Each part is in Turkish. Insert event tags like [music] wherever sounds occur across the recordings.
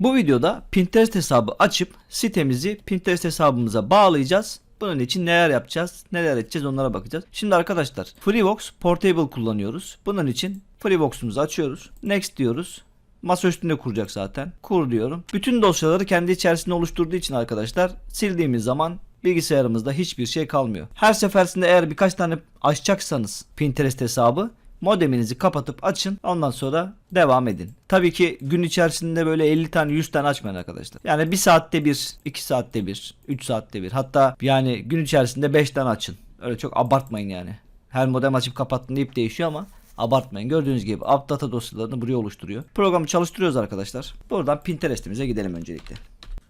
Bu videoda Pinterest hesabı açıp sitemizi Pinterest hesabımıza bağlayacağız. Bunun için neler yapacağız, neler edeceğiz onlara bakacağız. Şimdi arkadaşlar Freevox Portable kullanıyoruz. Bunun için Freevox'umuzu açıyoruz. Next diyoruz. Masa üstünde kuracak zaten. Kur diyorum. Bütün dosyaları kendi içerisinde oluşturduğu için arkadaşlar sildiğimiz zaman bilgisayarımızda hiçbir şey kalmıyor. Her seferinde eğer birkaç tane açacaksanız Pinterest hesabı modeminizi kapatıp açın. Ondan sonra devam edin. Tabii ki gün içerisinde böyle 50 tane 100 tane açmayın arkadaşlar. Yani 1 saatte bir, 2 saatte bir, 3 saatte bir. Hatta yani gün içerisinde 5 tane açın. Öyle çok abartmayın yani. Her modem açıp kapattın deyip değişiyor ama abartmayın. Gördüğünüz gibi app data dosyalarını buraya oluşturuyor. Programı çalıştırıyoruz arkadaşlar. Buradan Pinterest'imize gidelim öncelikle.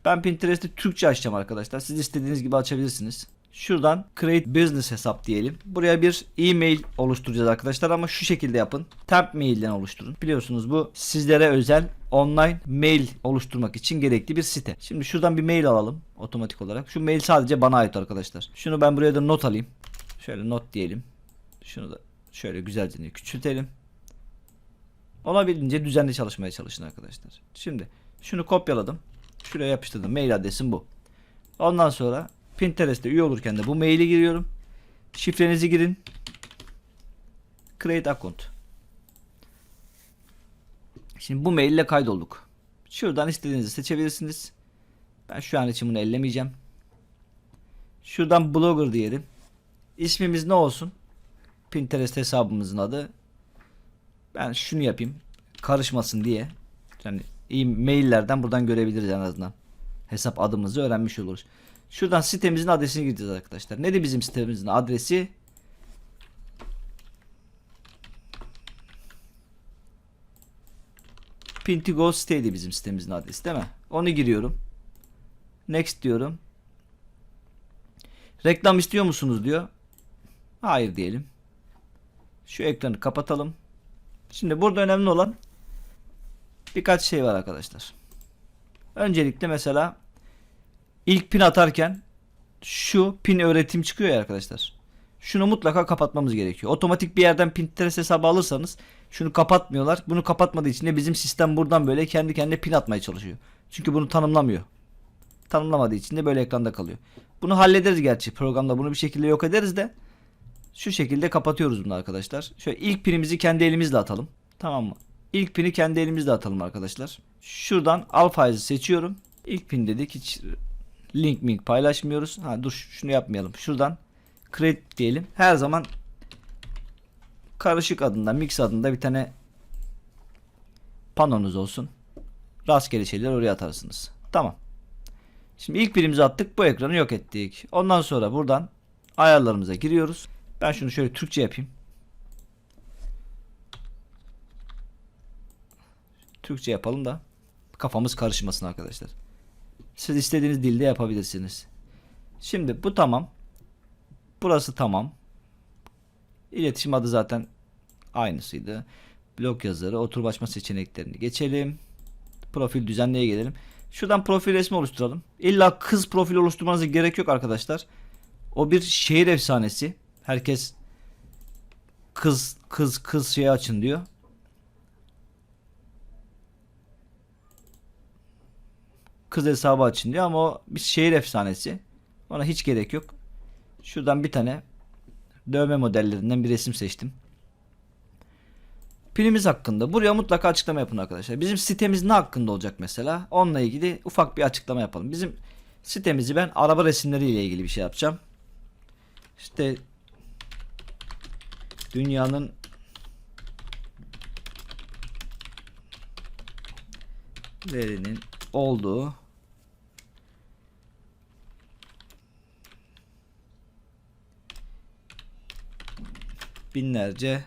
Ben Pinterest'i Türkçe açacağım arkadaşlar. Siz istediğiniz gibi açabilirsiniz. Şuradan create business hesap diyelim. Buraya bir e-mail oluşturacağız arkadaşlar ama şu şekilde yapın. Temp mailden oluşturun. Biliyorsunuz bu sizlere özel online mail oluşturmak için gerekli bir site. Şimdi şuradan bir mail alalım otomatik olarak. Şu mail sadece bana ait arkadaşlar. Şunu ben buraya da not alayım. Şöyle not diyelim. Şunu da şöyle güzelce küçültelim. Olabildiğince düzenli çalışmaya çalışın arkadaşlar. Şimdi şunu kopyaladım. Şuraya yapıştırdım. Mail adresim bu. Ondan sonra Pinterest'te üye olurken de bu maili giriyorum. Şifrenizi girin. Create account. Şimdi bu maille kaydolduk. Şuradan istediğinizi seçebilirsiniz. Ben şu an için bunu ellemeyeceğim. Şuradan blogger diyelim. İsmimiz ne olsun? Pinterest hesabımızın adı. Ben şunu yapayım. Karışmasın diye. Yani e-maillerden buradan görebiliriz en azından. Hesap adımızı öğrenmiş oluruz. Şuradan sitemizin adresini gireceğiz arkadaşlar. Nedir bizim sitemizin adresi? Pintigo siteydi bizim sitemizin adresi değil mi? Onu giriyorum. Next diyorum. Reklam istiyor musunuz diyor. Hayır diyelim. Şu ekranı kapatalım. Şimdi burada önemli olan birkaç şey var arkadaşlar. Öncelikle mesela ilk pin atarken şu pin öğretim çıkıyor ya arkadaşlar. Şunu mutlaka kapatmamız gerekiyor. Otomatik bir yerden Pinterest hesabı alırsanız şunu kapatmıyorlar. Bunu kapatmadığı için de bizim sistem buradan böyle kendi kendine pin atmaya çalışıyor. Çünkü bunu tanımlamıyor. Tanımlamadığı için de böyle ekranda kalıyor. Bunu hallederiz gerçi programda bunu bir şekilde yok ederiz de şu şekilde kapatıyoruz bunu arkadaşlar. Şöyle ilk pinimizi kendi elimizle atalım. Tamam mı? İlk pini kendi elimizle atalım arkadaşlar. Şuradan alfayızı seçiyorum. İlk pin dedik hiç link mink paylaşmıyoruz. Ha dur şunu yapmayalım. Şuradan create diyelim. Her zaman karışık adında, mix adında bir tane panonuz olsun. Rastgele şeyler oraya atarsınız. Tamam. Şimdi ilk birimizi attık. Bu ekranı yok ettik. Ondan sonra buradan ayarlarımıza giriyoruz. Ben şunu şöyle Türkçe yapayım. Türkçe yapalım da kafamız karışmasın arkadaşlar. Siz istediğiniz dilde yapabilirsiniz. Şimdi bu tamam. Burası tamam. İletişim adı zaten aynısıydı. Blok yazarı, oturum açma seçeneklerini geçelim. Profil düzenleye gelelim. Şuradan profil resmi oluşturalım. İlla kız profil oluşturmanıza gerek yok arkadaşlar. O bir şehir efsanesi. Herkes kız kız kız şeyi açın diyor. Kız hesabı açın diyor ama o bir şehir efsanesi. Ona hiç gerek yok. Şuradan bir tane dövme modellerinden bir resim seçtim. Pilimiz hakkında. Buraya mutlaka açıklama yapın arkadaşlar. Bizim sitemiz ne hakkında olacak mesela? Onunla ilgili ufak bir açıklama yapalım. Bizim sitemizi ben araba resimleriyle ilgili bir şey yapacağım. İşte dünyanın verinin olduğu binlerce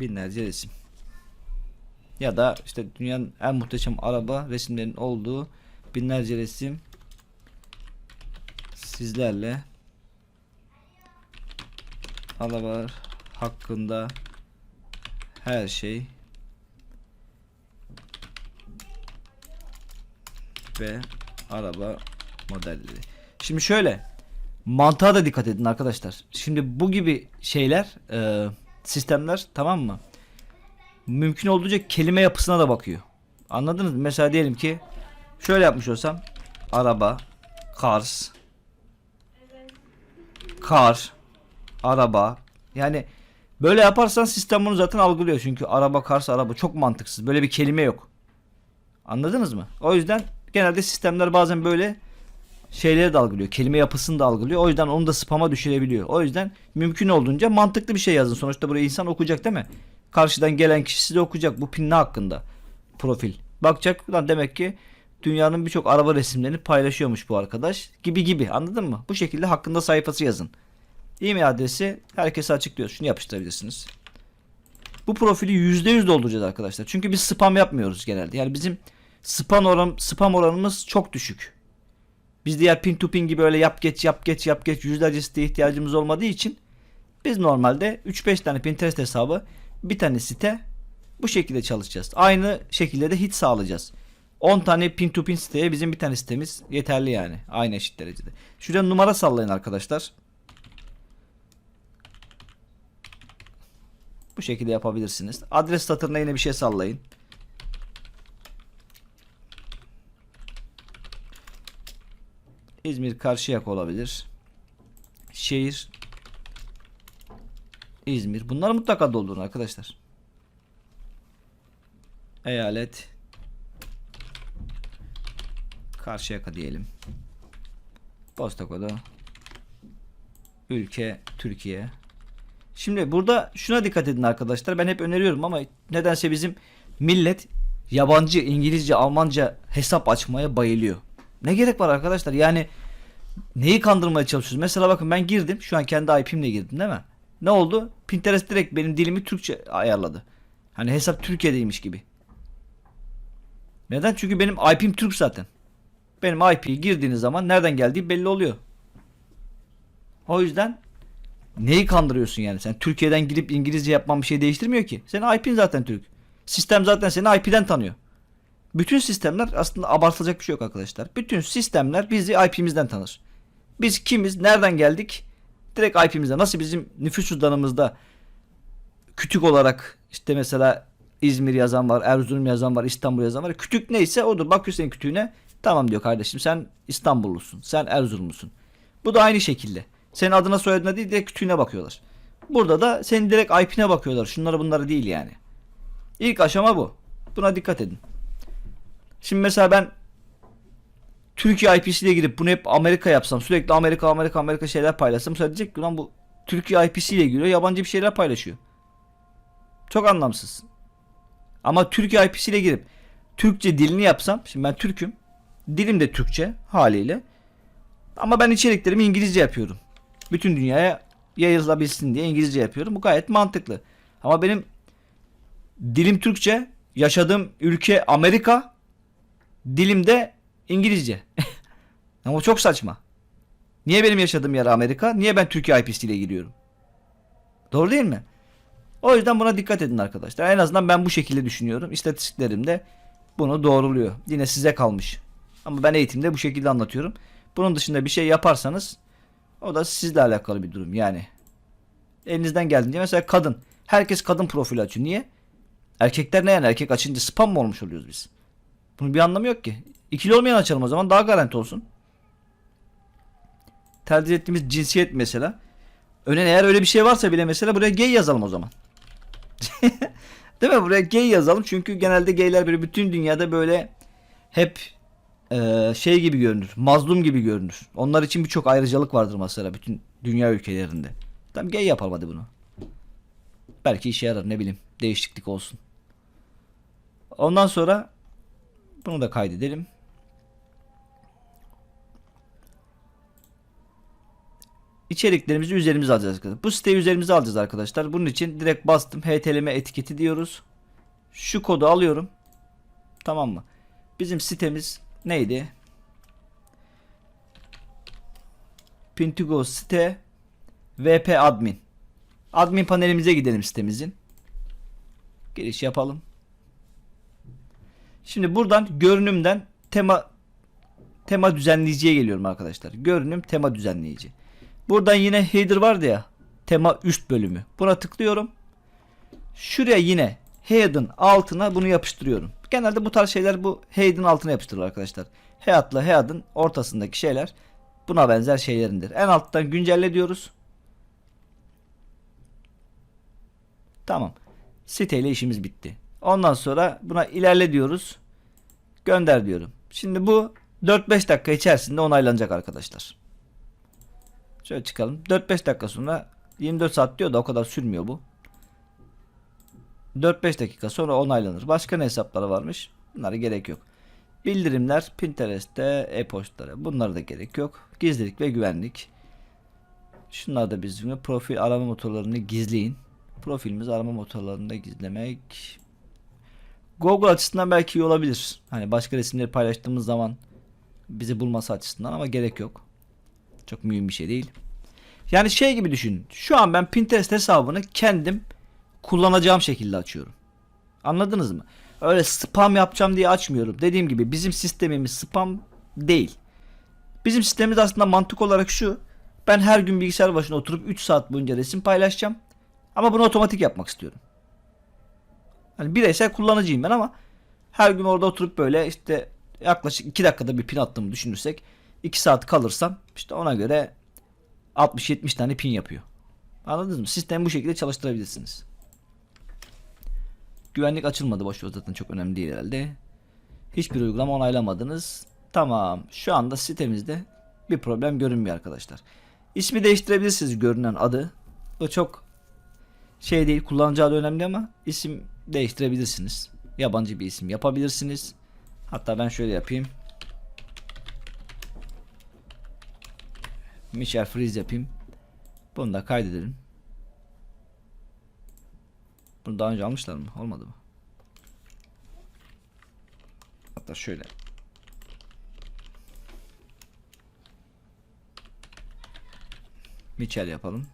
binlerce resim. Ya da işte dünyanın en muhteşem araba resimlerinin olduğu binlerce resim sizlerle arabalar hakkında her şey ve araba modelleri. Şimdi şöyle mantığa da dikkat edin arkadaşlar. Şimdi bu gibi şeyler e, sistemler tamam mı? Mümkün olduğunca kelime yapısına da bakıyor. Anladınız mı? Mesela diyelim ki şöyle yapmış olsam araba, cars, kar, araba. Yani böyle yaparsan sistem bunu zaten algılıyor. Çünkü araba, kars, araba çok mantıksız. Böyle bir kelime yok. Anladınız mı? O yüzden genelde sistemler bazen böyle şeyleri de algılıyor. Kelime yapısını da algılıyor. O yüzden onu da spam'a düşürebiliyor. O yüzden mümkün olduğunca mantıklı bir şey yazın. Sonuçta buraya insan okuyacak değil mi? Karşıdan gelen kişi size okuyacak. Bu pin ne hakkında? Profil. Bakacak lan demek ki dünyanın birçok araba resimlerini paylaşıyormuş bu arkadaş. Gibi gibi anladın mı? Bu şekilde hakkında sayfası yazın. E-mail adresi herkese açıklıyor. Şunu yapıştırabilirsiniz. Bu profili %100 dolduracağız arkadaşlar. Çünkü biz spam yapmıyoruz genelde. Yani bizim spam oran spam oranımız çok düşük. Biz diğer pin to pin gibi öyle yap geç yap geç yap geç yüzlerce siteye ihtiyacımız olmadığı için biz normalde 3-5 tane Pinterest hesabı bir tane site bu şekilde çalışacağız. Aynı şekilde de hit sağlayacağız. 10 tane pin to pin siteye bizim bir tane sitemiz yeterli yani. Aynı eşit derecede. Şuraya numara sallayın arkadaşlar. Bu şekilde yapabilirsiniz. Adres satırına yine bir şey sallayın. İzmir Karşıyaka olabilir. Şehir İzmir. Bunları mutlaka doldurun arkadaşlar. Eyalet Karşıyaka diyelim. Posta kodu Ülke Türkiye. Şimdi burada şuna dikkat edin arkadaşlar. Ben hep öneriyorum ama nedense bizim millet yabancı, İngilizce, Almanca hesap açmaya bayılıyor. Ne gerek var arkadaşlar? Yani neyi kandırmaya çalışıyoruz? Mesela bakın ben girdim. Şu an kendi IP'mle girdim değil mi? Ne oldu? Pinterest direkt benim dilimi Türkçe ayarladı. Hani hesap Türkiye'deymiş gibi. Neden? Çünkü benim IP'm Türk zaten. Benim IP'yi girdiğiniz zaman nereden geldiği belli oluyor. O yüzden neyi kandırıyorsun yani? Sen Türkiye'den girip İngilizce yapman bir şey değiştirmiyor ki. Senin IP'in zaten Türk. Sistem zaten seni IP'den tanıyor. Bütün sistemler aslında abartılacak bir şey yok arkadaşlar. Bütün sistemler bizi IP'mizden tanır. Biz kimiz, nereden geldik? Direkt IP'mizden. Nasıl bizim nüfus cüzdanımızda kütük olarak işte mesela İzmir yazan var, Erzurum yazan var, İstanbul yazan var. Kütük neyse odur. Bakıyor senin kütüğüne. Tamam diyor kardeşim sen İstanbullusun. Sen Erzurumlusun. Bu da aynı şekilde. Senin adına soyadına değil direkt kütüğüne bakıyorlar. Burada da senin direkt IP'ne bakıyorlar. Şunlara bunlara değil yani. İlk aşama bu. Buna dikkat edin. Şimdi mesela ben Türkiye IP'siyle girip bunu hep Amerika yapsam sürekli Amerika Amerika Amerika şeyler paylaşsam sonra diyecek ki lan bu Türkiye IP'siyle giriyor yabancı bir şeyler paylaşıyor. Çok anlamsız. Ama Türkiye IP'siyle girip Türkçe dilini yapsam şimdi ben Türk'üm. Dilim de Türkçe haliyle. Ama ben içeriklerimi İngilizce yapıyorum. Bütün dünyaya yayılabilsin diye İngilizce yapıyorum. Bu gayet mantıklı. Ama benim dilim Türkçe, yaşadığım ülke Amerika, dilim de İngilizce. [laughs] Ama çok saçma. Niye benim yaşadığım yer Amerika? Niye ben Türkiye IP'siyle giriyorum? Doğru değil mi? O yüzden buna dikkat edin arkadaşlar. En azından ben bu şekilde düşünüyorum. İstatistiklerim de bunu doğruluyor. Yine size kalmış. Ama ben eğitimde bu şekilde anlatıyorum. Bunun dışında bir şey yaparsanız o da sizle alakalı bir durum yani. Elinizden geldiğince mesela kadın. Herkes kadın profili açıyor. Niye? Erkekler ne yani? Erkek açınca spam mı olmuş oluyoruz biz? Bunun bir anlamı yok ki. İkili olmayan açalım o zaman daha garanti olsun. Tercih ettiğimiz cinsiyet mesela. Öne eğer öyle bir şey varsa bile mesela buraya gay yazalım o zaman. [laughs] Değil mi? Buraya gay yazalım. Çünkü genelde gayler böyle bütün dünyada böyle hep e, şey gibi görünür. Mazlum gibi görünür. Onlar için birçok ayrıcalık vardır mesela bütün dünya ülkelerinde. Tamam gay yapalım hadi bunu. Belki işe yarar ne bileyim. Değişiklik olsun. Ondan sonra bunu da kaydedelim. İçeriklerimizi üzerimize alacağız arkadaşlar. Bu siteyi üzerimize alacağız arkadaşlar. Bunun için direkt bastım. HTML etiketi diyoruz. Şu kodu alıyorum. Tamam mı? Bizim sitemiz neydi? Pintugo site VP admin. Admin panelimize gidelim sitemizin. Giriş yapalım. Şimdi buradan görünümden tema tema düzenleyiciye geliyorum arkadaşlar. Görünüm tema düzenleyici. Buradan yine header vardı ya. Tema üst bölümü. Buna tıklıyorum. Şuraya yine head'ın altına bunu yapıştırıyorum. Genelde bu tarz şeyler bu head'ın altına yapıştırılır arkadaşlar. Head'la head'ın ortasındaki şeyler buna benzer şeylerindir. En alttan güncelle diyoruz. Tamam. Siteyle işimiz bitti. Ondan sonra buna ilerle diyoruz. Gönder diyorum. Şimdi bu 4-5 dakika içerisinde onaylanacak arkadaşlar. Şöyle çıkalım. 4-5 dakika sonra 24 saat diyor da o kadar sürmüyor bu. 4-5 dakika sonra onaylanır. Başka ne hesapları varmış? Bunlara gerek yok. Bildirimler Pinterest'te, e-postalara. Bunlara da gerek yok. Gizlilik ve güvenlik. Şunlar da bizim profil arama motorlarını gizleyin. Profilimizi arama motorlarında gizlemek. Google açısından belki iyi olabilir. Hani başka resimleri paylaştığımız zaman bizi bulması açısından ama gerek yok. Çok mühim bir şey değil. Yani şey gibi düşün. Şu an ben Pinterest hesabını kendim kullanacağım şekilde açıyorum. Anladınız mı? Öyle spam yapacağım diye açmıyorum. Dediğim gibi bizim sistemimiz spam değil. Bizim sistemimiz aslında mantık olarak şu. Ben her gün bilgisayar başına oturup 3 saat boyunca resim paylaşacağım. Ama bunu otomatik yapmak istiyorum. Hani bireysel kullanıcıyım ben ama her gün orada oturup böyle işte yaklaşık 2 dakikada bir pin attığımı düşünürsek 2 saat kalırsam işte ona göre 60-70 tane pin yapıyor. Anladınız mı? Sistemi bu şekilde çalıştırabilirsiniz. Güvenlik açılmadı boş zaten çok önemli değil herhalde. Hiçbir uygulama onaylamadınız. Tamam. Şu anda sitemizde bir problem görünmüyor arkadaşlar. İsmi değiştirebilirsiniz görünen adı. O çok şey değil kullanıcı adı önemli ama isim değiştirebilirsiniz. Yabancı bir isim yapabilirsiniz. Hatta ben şöyle yapayım. Michel Freeze yapayım. Bunu da kaydedelim. Bunu daha önce almışlar mı? Olmadı mı? Hatta şöyle. Michel yapalım.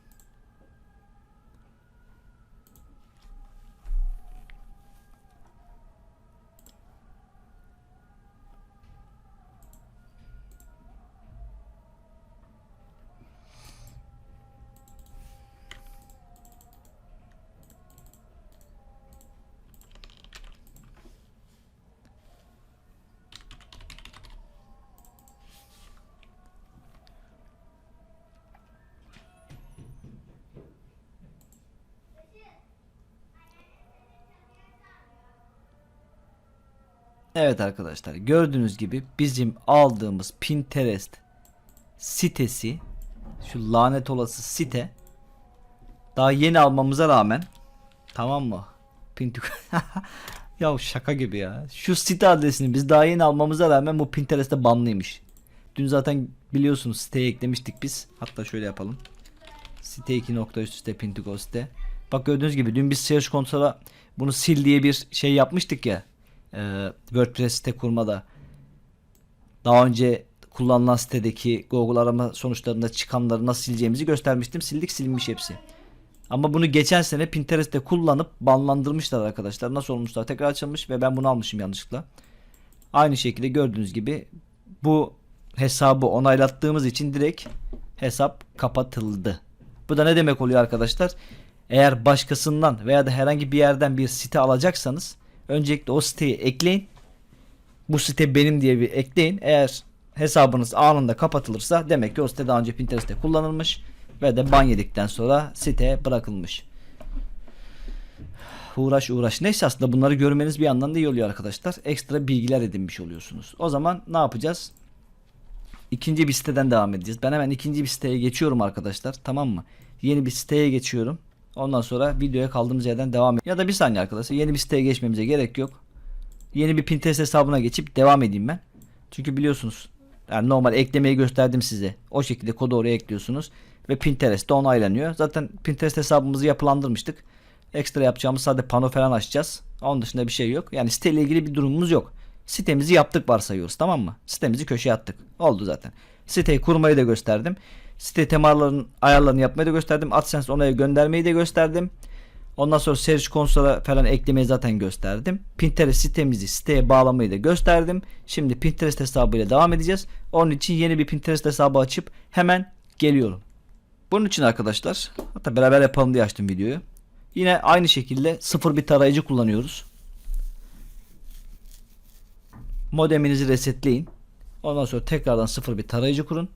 Evet arkadaşlar gördüğünüz gibi bizim aldığımız Pinterest sitesi şu lanet olası site daha yeni almamıza rağmen tamam mı? Pinterest [laughs] ya şaka gibi ya. Şu site adresini biz daha yeni almamıza rağmen bu Pinterest'te banlıymış. Dün zaten biliyorsunuz siteye eklemiştik biz. Hatta şöyle yapalım. Site 2 nokta üst. Bak gördüğünüz gibi dün biz Search Console'a bunu sil diye bir şey yapmıştık ya. Ee, WordPress site kurmada. Daha önce kullanılan sitedeki Google arama sonuçlarında çıkanları nasıl sileceğimizi göstermiştim. Sildik silinmiş hepsi. Ama bunu geçen sene Pinterest'te kullanıp banlandırmışlar arkadaşlar. Nasıl olmuşlar tekrar açılmış ve ben bunu almışım yanlışlıkla. Aynı şekilde gördüğünüz gibi bu hesabı onaylattığımız için direkt hesap kapatıldı. Bu da ne demek oluyor arkadaşlar? Eğer başkasından veya da herhangi bir yerden bir site alacaksanız öncelikle o siteyi ekleyin. Bu site benim diye bir ekleyin. Eğer hesabınız anında kapatılırsa demek ki o site daha önce Pinterest'te kullanılmış ve de ban yedikten sonra site bırakılmış. Uğraş uğraş. Neyse aslında bunları görmeniz bir yandan da iyi oluyor arkadaşlar. Ekstra bilgiler edinmiş oluyorsunuz. O zaman ne yapacağız? İkinci bir siteden devam edeceğiz. Ben hemen ikinci bir siteye geçiyorum arkadaşlar. Tamam mı? Yeni bir siteye geçiyorum. Ondan sonra videoya kaldığımız yerden devam et. Ya da bir saniye arkadaşlar. Yeni bir siteye geçmemize gerek yok. Yeni bir Pinterest hesabına geçip devam edeyim ben. Çünkü biliyorsunuz yani normal eklemeyi gösterdim size. O şekilde kodu oraya ekliyorsunuz. Ve Pinterest'te onaylanıyor. Zaten Pinterest hesabımızı yapılandırmıştık. Ekstra yapacağımız sadece pano falan açacağız. Onun dışında bir şey yok. Yani siteyle ilgili bir durumumuz yok. Sitemizi yaptık varsayıyoruz tamam mı? Sitemizi köşeye attık. Oldu zaten. Siteyi kurmayı da gösterdim. Site temaların ayarlarını yapmayı da gösterdim. AdSense onaya göndermeyi de gösterdim. Ondan sonra Search Console'a falan eklemeyi zaten gösterdim. Pinterest sitemizi siteye bağlamayı da gösterdim. Şimdi Pinterest hesabıyla devam edeceğiz. Onun için yeni bir Pinterest hesabı açıp hemen geliyorum. Bunun için arkadaşlar hatta beraber yapalım diye açtım videoyu. Yine aynı şekilde sıfır bir tarayıcı kullanıyoruz. Modeminizi resetleyin. Ondan sonra tekrardan sıfır bir tarayıcı kurun.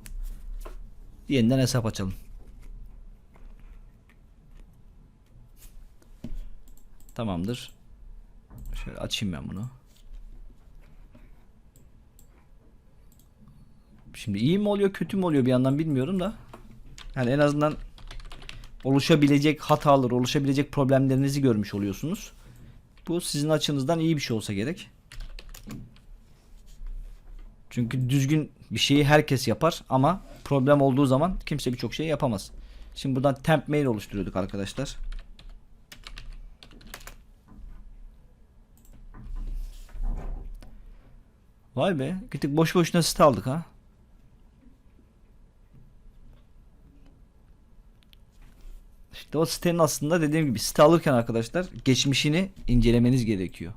Yeniden hesap açalım. Tamamdır. Şöyle açayım ben bunu. Şimdi iyi mi oluyor kötü mü oluyor bir yandan bilmiyorum da. Yani en azından oluşabilecek hatalar, oluşabilecek problemlerinizi görmüş oluyorsunuz. Bu sizin açınızdan iyi bir şey olsa gerek. Çünkü düzgün bir şeyi herkes yapar ama problem olduğu zaman kimse birçok şey yapamaz. Şimdi buradan temp mail oluşturuyorduk arkadaşlar. Vay be, gittik boş boşuna site aldık ha. İşte o sitenin aslında dediğim gibi site alırken arkadaşlar geçmişini incelemeniz gerekiyor.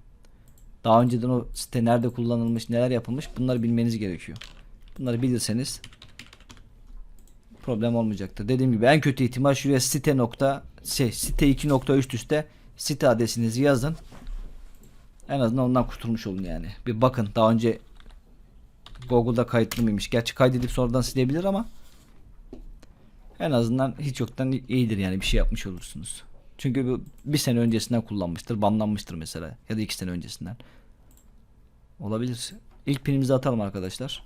Daha önceden o site nerede kullanılmış, neler yapılmış bunları bilmeniz gerekiyor. Bunları bilirseniz problem olmayacaktır. Dediğim gibi en kötü ihtimal şuraya site nokta şey site 2 nokta üst üste site adresinizi yazın. En azından ondan kurtulmuş olun yani. Bir bakın daha önce Google'da kayıtlı mıymış. Gerçi kaydedip sonradan silebilir ama en azından hiç yoktan iyidir yani bir şey yapmış olursunuz. Çünkü bu bir sene öncesinden kullanmıştır, banlanmıştır mesela ya da iki sene öncesinden. Olabilir. İlk pinimizi atalım arkadaşlar.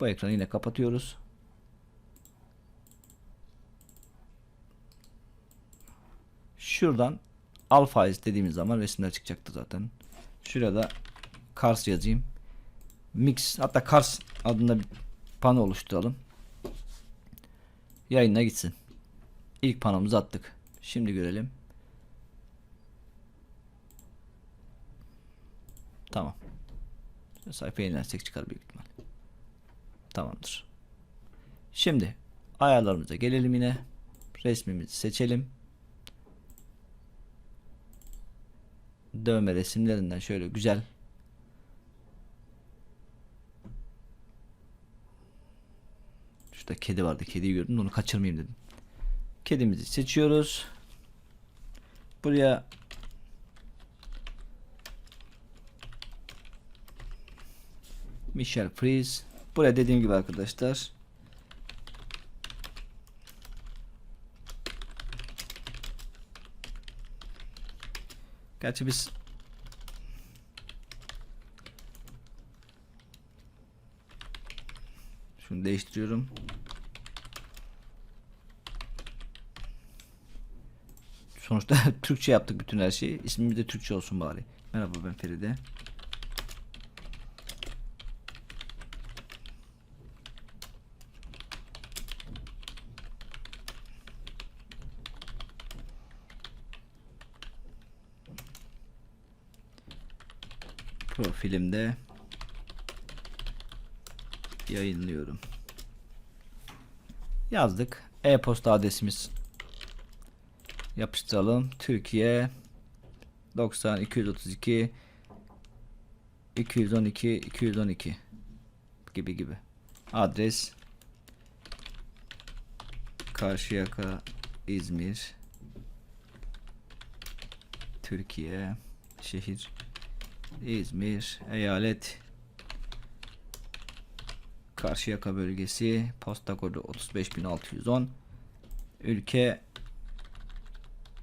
Bu ekranı yine kapatıyoruz. Şuradan alpha dediğimiz zaman resimler çıkacaktı zaten. Şurada Cars yazayım. Mix hatta Cars adında bir pano oluşturalım. Yayına gitsin. İlk panomuzu attık. Şimdi görelim. Tamam. Sayfaya inersek çıkar büyük ihtimal. Tamamdır. Şimdi ayarlarımıza gelelim yine. Resmimizi seçelim. Dövme resimlerinden şöyle güzel Şurada kedi vardı. Kediyi gördüm. Onu kaçırmayayım dedim. Kedimizi seçiyoruz. Buraya Michel Freeze. Buraya dediğim gibi arkadaşlar. Gerçi biz Şunu değiştiriyorum. Sonuçta [laughs] Türkçe yaptık bütün her şeyi. İsmimiz de Türkçe olsun bari. Merhaba ben Feride. Profilimde yayınlıyorum. Yazdık. E-posta adresimiz yapıştıralım. Türkiye 90 232 212 212 gibi gibi. Adres Karşıyaka İzmir Türkiye şehir İzmir eyalet Karşıyaka bölgesi posta kodu 35610 ülke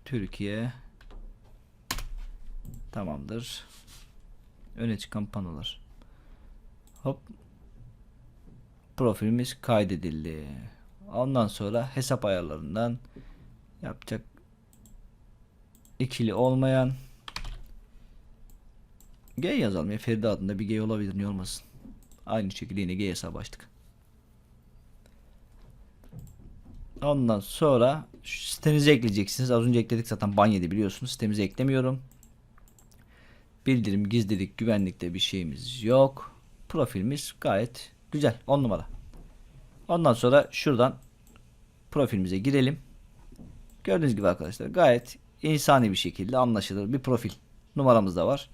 Türkiye. Tamamdır. Öne çıkan panolar. Hop. Profilimiz kaydedildi. Ondan sonra hesap ayarlarından yapacak ikili olmayan G yazalım ya Feride adında bir G olabilir niye olmasın Aynı şekilde yine G hesabı açtık. Ondan sonra şu sitemize ekleyeceksiniz. Az önce ekledik zaten banyede biliyorsunuz. Sitemize eklemiyorum. Bildirim, gizlilik, güvenlikte bir şeyimiz yok. Profilimiz gayet güzel. 10 numara. Ondan sonra şuradan profilimize girelim. Gördüğünüz gibi arkadaşlar gayet insani bir şekilde anlaşılır bir profil numaramız da var.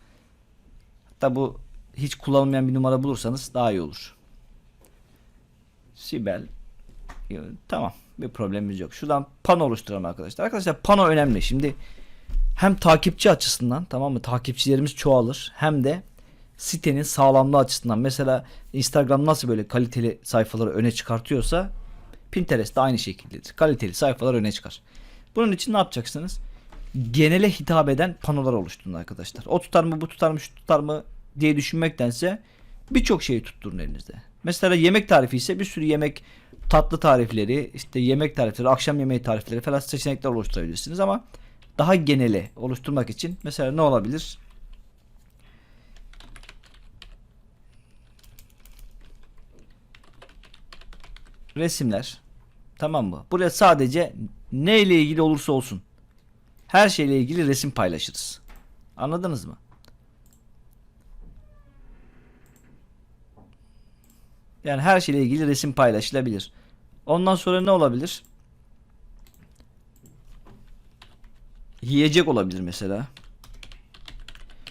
Hatta bu hiç kullanılmayan bir numara bulursanız daha iyi olur. Sibel Tamam. Bir problemimiz yok. Şuradan pano oluşturalım arkadaşlar. Arkadaşlar pano önemli. Şimdi hem takipçi açısından tamam mı? Takipçilerimiz çoğalır. Hem de sitenin sağlamlığı açısından. Mesela Instagram nasıl böyle kaliteli sayfaları öne çıkartıyorsa Pinterest de aynı şekildedir. Kaliteli sayfalar öne çıkar. Bunun için ne yapacaksınız? Genele hitap eden panolar oluşturun arkadaşlar. O tutar mı bu tutar mı şu tutar mı diye düşünmektense birçok şeyi tutturun elinizde. Mesela yemek tarifi ise bir sürü yemek tatlı tarifleri, işte yemek tarifleri, akşam yemeği tarifleri falan seçenekler oluşturabilirsiniz ama daha genele oluşturmak için mesela ne olabilir? Resimler. Tamam mı? Buraya sadece ne ile ilgili olursa olsun her şeyle ilgili resim paylaşırız. Anladınız mı? Yani her şeyle ilgili resim paylaşılabilir. Ondan sonra ne olabilir? Yiyecek olabilir mesela.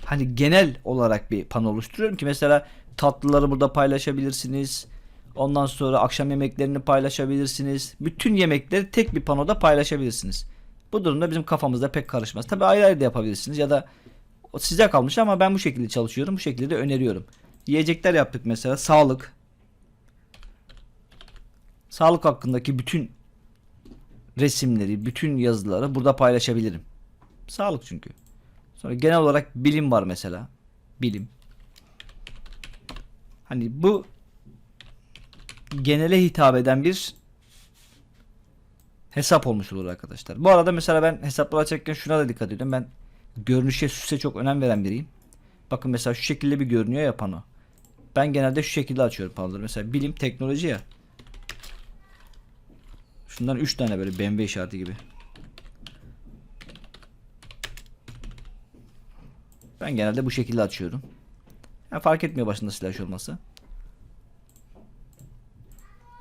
Hani genel olarak bir pano oluşturuyorum ki mesela tatlıları burada paylaşabilirsiniz. Ondan sonra akşam yemeklerini paylaşabilirsiniz. Bütün yemekleri tek bir panoda paylaşabilirsiniz. Bu durumda bizim kafamızda pek karışmaz. Tabi ayrı ayrı da yapabilirsiniz ya da size kalmış ama ben bu şekilde çalışıyorum. Bu şekilde de öneriyorum. Yiyecekler yaptık mesela. Sağlık. Sağlık hakkındaki bütün resimleri, bütün yazıları burada paylaşabilirim. Sağlık çünkü. Sonra genel olarak bilim var mesela. Bilim. Hani bu genele hitap eden bir hesap olmuş olur arkadaşlar. Bu arada mesela ben hesapları açarken şuna da dikkat ediyorum. Ben görünüşe süse çok önem veren biriyim. Bakın mesela şu şekilde bir görünüyor ya pano. Ben genelde şu şekilde açıyorum panoları. Mesela bilim, teknoloji ya. Şundan 3 tane böyle BMW işareti gibi. Ben genelde bu şekilde açıyorum. Yani fark etmiyor başında slash olması.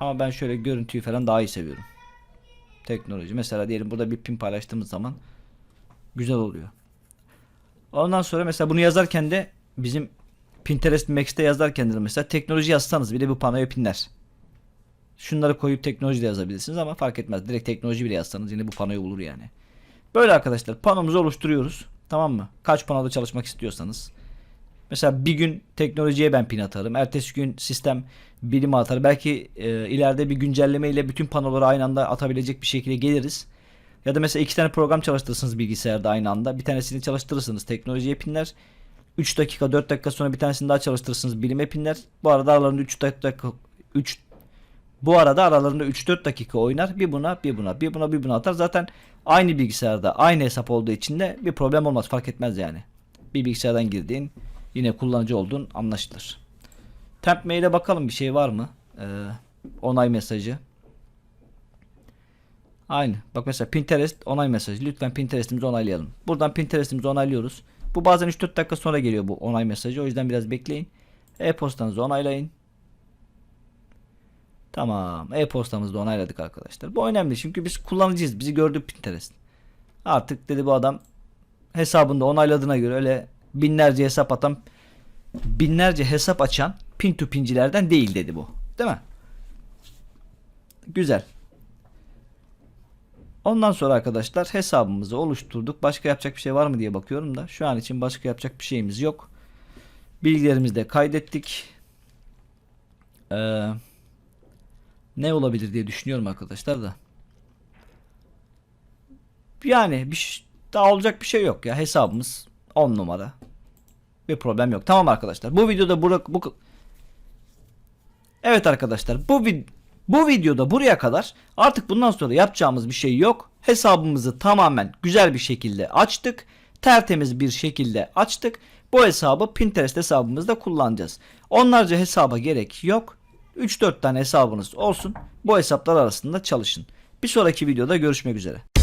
Ama ben şöyle görüntüyü falan daha iyi seviyorum. Teknoloji. Mesela diyelim burada bir pin paylaştığımız zaman güzel oluyor. Ondan sonra mesela bunu yazarken de bizim Pinterest Max'te yazarken de mesela teknoloji yazsanız bile bu panoya pinler. Şunları koyup teknoloji de yazabilirsiniz ama fark etmez. Direkt teknoloji bile yazsanız yine bu panoyu bulur yani. Böyle arkadaşlar panomuzu oluşturuyoruz. Tamam mı? Kaç panoda çalışmak istiyorsanız. Mesela bir gün teknolojiye ben pin atarım. Ertesi gün sistem bilime atar. Belki e, ileride bir güncelleme ile bütün panoları aynı anda atabilecek bir şekilde geliriz. Ya da mesela iki tane program çalıştırırsınız bilgisayarda aynı anda. Bir tanesini çalıştırırsınız teknolojiye pinler. 3 dakika 4 dakika sonra bir tanesini daha çalıştırırsınız bilime pinler. Bu arada aralarında 3 dakika 3 bu arada aralarında 3-4 dakika oynar. Bir buna, bir buna, bir buna, bir buna atar. Zaten aynı bilgisayarda, aynı hesap olduğu için de bir problem olmaz. Fark etmez yani. Bir bilgisayardan girdiğin, yine kullanıcı olduğun anlaşılır. Temp mail'e bakalım bir şey var mı? Ee, onay mesajı. Aynı. Bak mesela Pinterest onay mesajı. Lütfen Pinterest'imizi onaylayalım. Buradan Pinterest'imizi onaylıyoruz. Bu bazen 3-4 dakika sonra geliyor bu onay mesajı. O yüzden biraz bekleyin. E-postanızı onaylayın. Tamam. E-postamızı da onayladık arkadaşlar. Bu önemli çünkü biz kullanıcıyız. Bizi gördü Pinterest. Artık dedi bu adam hesabında onayladığına göre öyle binlerce hesap atan binlerce hesap açan pin to pincilerden değil dedi bu. Değil mi? Güzel. Ondan sonra arkadaşlar hesabımızı oluşturduk. Başka yapacak bir şey var mı diye bakıyorum da şu an için başka yapacak bir şeyimiz yok. Bilgilerimizi de kaydettik. Eee ne olabilir diye düşünüyorum arkadaşlar da. Yani bir daha olacak bir şey yok ya. Hesabımız 10 numara. Bir problem yok. Tamam arkadaşlar. Bu videoda bura, bu Evet arkadaşlar. Bu vid bu videoda buraya kadar artık bundan sonra yapacağımız bir şey yok. Hesabımızı tamamen güzel bir şekilde açtık. Tertemiz bir şekilde açtık. Bu hesabı Pinterest hesabımızda kullanacağız. Onlarca hesaba gerek yok. 3-4 tane hesabınız olsun. Bu hesaplar arasında çalışın. Bir sonraki videoda görüşmek üzere.